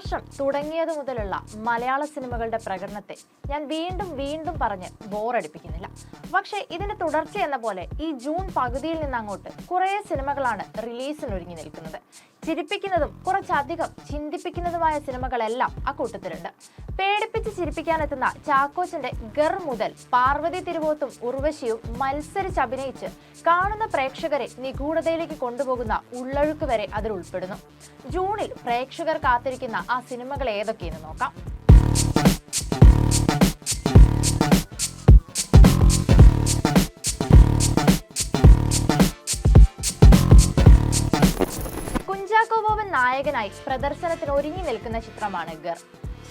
വർഷം തുടങ്ങിയത് മുതലുള്ള മലയാള സിനിമകളുടെ പ്രകടനത്തെ ഞാൻ വീണ്ടും വീണ്ടും പറഞ്ഞ് ബോറടിപ്പിക്കുന്നില്ല. പക്ഷേ ഇതിന്റെ തുടർച്ച എന്ന പോലെ ഈ ജൂൺ പകുതിയിൽ നിന്ന് അങ്ങോട്ട് കുറേ സിനിമകളാണ് റിലീസിനൊരുങ്ങി നിൽക്കുന്നത്. ചിരിപ്പിക്കുന്നതും കുറച്ചധികം ചിന്തിപ്പിക്കുന്നതുമായ സിനിമകളെല്ലാം അക്കൂട്ടത്തിലുണ്ട് പേടിപ്പിച്ച് ചിരിപ്പിക്കാനെത്തുന്ന ചാക്കോച്ചന്റെ ഗർ മുതൽ പാർവതി തിരുവോത്തും ഉർവശിയും മത്സരിച്ച് അഭിനയിച്ച് കാണുന്ന പ്രേക്ഷകരെ നിഗൂഢതയിലേക്ക് കൊണ്ടുപോകുന്ന ഉള്ളഴുക്ക് വരെ അതിൽ ഉൾപ്പെടുന്നു. ജൂണിൽ പ്രേക്ഷകർ കാത്തിരിക്കുന്ന ആ സിനിമകൾ ഏതൊക്കെയെന്ന് നോക്കാം. നായകനായി പ്രദർശനത്തിന് ഒരുങ്ങി നിൽക്കുന്ന ചിത്രമാണ് ഗർ.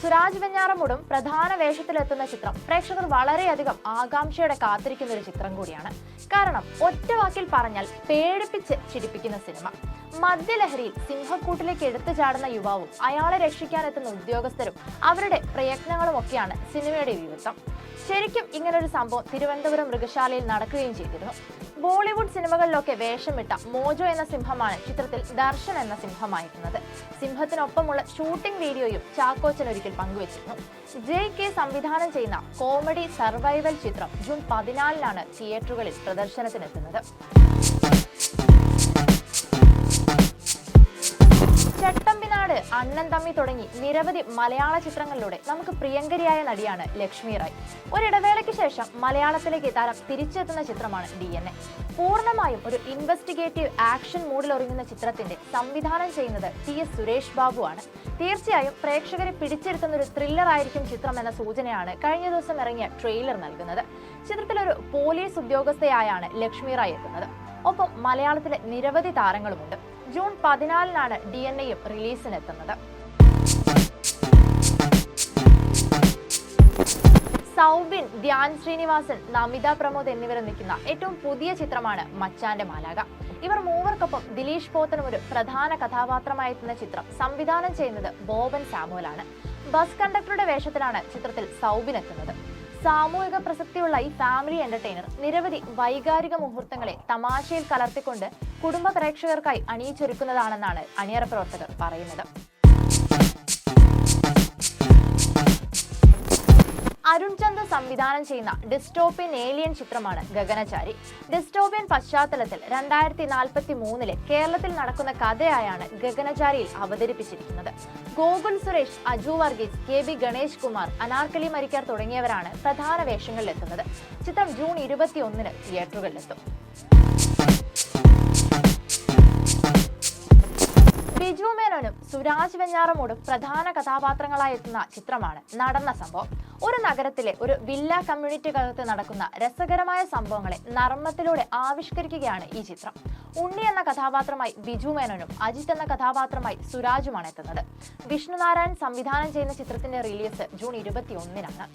സുരാജ് വെഞ്ഞാറമൂടും പ്രധാന വേഷത്തിലെത്തുന്ന ചിത്രം പ്രേക്ഷകർ വളരെയധികം ആകാംക്ഷയോടെ കാത്തിരിക്കുന്ന ഒരു ചിത്രം കൂടിയാണ്. കാരണം ഒറ്റവാക്കിൽ പറഞ്ഞാൽ പേടിപ്പിച്ച് ചിരിപ്പിക്കുന്ന സിനിമ. മദ്യലഹരിയിൽ സിംഹക്കൂട്ടിലേക്ക് എടുത്തു ചാടുന്ന യുവാവും അയാളെ രക്ഷിക്കാനെത്തുന്ന ഉദ്യോഗസ്ഥരും അവരുടെ പ്രയത്നങ്ങളും ഒക്കെയാണ് സിനിമയുടെ വിവിധം ശരിക്കും ഇങ്ങനൊരു സംഭവം തിരുവനന്തപുരം മൃഗശാലയിൽ നടക്കുകയും ചെയ്തിരുന്നു. ബോളിവുഡ് സിനിമകളിലൊക്കെ വേഷമിട്ട മോജോ എന്ന സിംഹമാണ് ചിത്രത്തിൽ ദർശൻ എന്ന സിംഹമായിരുന്നത്. സിംഹത്തിനൊപ്പമുള്ള ഷൂട്ടിംഗ് വീഡിയോയും ചാക്കോച്ചൻ ഒരിക്കൽ പങ്കുവച്ചിരുന്നു. ജെ കെ സംവിധാനം ചെയ്യുന്ന കോമഡി സർവൈവൽ ചിത്രം ജൂൺ പതിനാലിനാണ് തിയേറ്ററുകളിൽ പ്രദർശനത്തിനെത്തുന്നത്. ചട്ടമ്പിനാട് അണ്ണൻ തമ്മി തുടങ്ങി നിരവധി മലയാള ചിത്രങ്ങളിലൂടെ നമുക്ക് പ്രിയങ്കരിയായ നടിയാണ് ലക്ഷ്മി റായ്. ഒരിടവേളയ്ക്ക് ശേഷം മലയാളത്തിലേക്ക് താരം തിരിച്ചെത്തുന്ന ചിത്രമാണ് ഡി എൻ എ പൂർണമായും ഒരു ഇൻവെസ്റ്റിഗേറ്റീവ് ആക്ഷൻ മൂഡിൽ ഒരുങ്ങുന്ന ചിത്രത്തിന്റെ സംവിധാനം ചെയ്യുന്നത് ടി എസ് സുരേഷ് ബാബു ആണ്. തീർച്ചയായും പ്രേക്ഷകരെ പിടിച്ചെടുത്തുന്ന ഒരു ത്രില്ലർ ആയിരിക്കും ചിത്രം എന്ന സൂചനയാണ് കഴിഞ്ഞ ദിവസം ഇറങ്ങിയ ട്രെയിലർ നൽകുന്നത്. ചിത്രത്തിൽ ഒരു പോലീസ് ഉദ്യോഗസ്ഥയായാണ് ലക്ഷ്മി റായ് എത്തുന്നത്. ഒപ്പം മലയാളത്തിലെ നിരവധി താരങ്ങളുമുണ്ട്. ജൂൺ പതിനാലിനാണ് ഡി എൻ എയും റിലീസിനെത്തുന്നത്. സൗബിൻ ധ്യാൻ ശ്രീനിവാസൻ നമിത പ്രമോദ് എന്നിവർ നിൽക്കുന്ന ഏറ്റവും പുതിയ ചിത്രമാണ് മച്ചാന്റെ മാലാക ഇവർ മൂവർക്കൊപ്പം ദിലീഷ് പോത്തനും ഒരു പ്രധാന കഥാപാത്രമായി എത്തുന്ന ചിത്രം സംവിധാനം ചെയ്യുന്നത് ബോബൻ സാമുവലാണ്. ബസ് കണ്ടക്ടറുടെ വേഷത്തിലാണ് ചിത്രത്തിൽ സൗബിൻ എത്തുന്നത് സാമൂഹിക പ്രസക്തിയുള്ള ഈ ഫാമിലി എന്റർടൈനർ നിരവധി വൈകാരിക മുഹൂർത്തങ്ങളെ തമാശയിൽ കലർത്തിക്കൊണ്ട് കുടുംബ പ്രേക്ഷകർക്കായി അണിയിച്ചൊരുക്കുന്നതാണെന്നാണ് അണിയറ പ്രവർത്തകർ പറയുന്നത്. അരുൺ ചന്ദ് സംവിധാനം ചെയ്യുന്ന ഡിസ്റ്റോപ്യൻ ഏലിയൻ ചിത്രമാണ് ഗഗനചാരി. ഡിസ്റ്റോപ്യൻ പശ്ചാത്തലത്തിൽ രണ്ടായിരത്തി നാൽപ്പത്തി മൂന്നിലെ കേരളത്തിൽ നടക്കുന്ന കഥയായാണ് ഗഗനചാരിയിൽ അവതരിപ്പിച്ചിരിക്കുന്നത്. ഗോകുൽ സുരേഷ് അജു വർഗീസ് കെ ബി ഗണേഷ് കുമാർ അനാർക്കലി മരിക്കാർ തുടങ്ങിയവരാണ് പ്രധാന വേഷങ്ങളിലെത്തുന്നത്. ചിത്രം ജൂൺ ഇരുപത്തിയൊന്നിന് തിയേറ്ററുകളിലെത്തും. സുരാജ് വെഞ്ഞാറമൂടും പ്രധാന കഥാപാത്രങ്ങളായി എത്തുന്ന ചിത്രമാണ് നടന്ന സംഭവം. ഒരു നഗരത്തിലെ ഒരു വില്ല കമ്മ്യൂണിറ്റിക്കകത്ത് നടക്കുന്ന രസകരമായ സംഭവങ്ങളെ നർമ്മത്തിലൂടെ ആവിഷ്കരിക്കുകയാണ് ഈ ചിത്രം. ഉണ്ണി എന്ന കഥാപാത്രമായി ബിജു മേനോനും അജിത് എന്ന കഥാപാത്രമായി സുരാജുമാണ് എത്തുന്നത്. വിഷ്ണുനാരായൺ സംവിധാനം ചെയ്യുന്ന ചിത്രത്തിന്റെ റിലീസ് ജൂൺ ഇരുപത്തി ഒന്നിനാണ്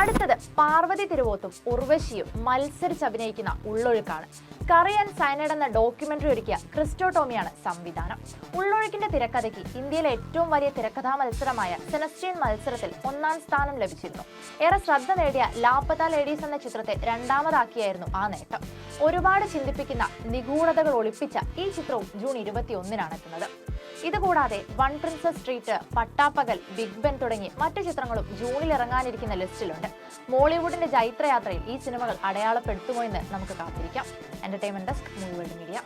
അടുത്തത് പാർവതി തിരുവോത്തും ഉർവശിയും മത്സരിച്ച് അഭിനയിക്കുന്ന ഉള്ളൊഴുക്കാണ്. കറിയൻ സൈനഡ് എന്ന ഡോക്യുമെന്ററി ഒരുക്കിയ ക്രിസ്റ്റോ ടോമിയാണ് സംവിധാനം. ഉള്ളൊഴുക്കിന്റെ തിരക്കഥയ്ക്ക് ഇന്ത്യയിലെ ഏറ്റവും വലിയ തിരക്കഥാ മത്സരമായ സെനസ്റ്റീൻ മത്സരത്തിൽ ഒന്നാം സ്ഥാനം ലഭിച്ചിരുന്നു. ഏറെ ശ്രദ്ധ നേടിയ ലാപ്പത്ത ലേഡീസ് എന്ന ചിത്രത്തെ രണ്ടാമതാക്കിയായിരുന്നു ആ നേട്ടം. ഒരുപാട് ചിന്തിപ്പിക്കുന്ന നിഗൂഢതകൾ ഒളിപ്പിച്ച ഈ ചിത്രവും ജൂൺ ഇരുപത്തിയൊന്നിനാണ് എത്തുന്നത്. ഇതുകൂടാതെ one princess street Pattapakal Big Ben തുടങ്ങി മറ്റു ചിത്രങ്ങളും ജൂണിൽ ഇറങ്ങാനിരിക്കുന്ന ലിസ്റ്റിലുണ്ട്. മോളിവുഡിന്റെ ജൈത്രയാത്രയിൽ ഈ സിനിമകൾ അടയാളപ്പെടുത്തുമോ എന്ന് നമുക്ക് കാത്തിരിക്കാം. Entertainment desk movie media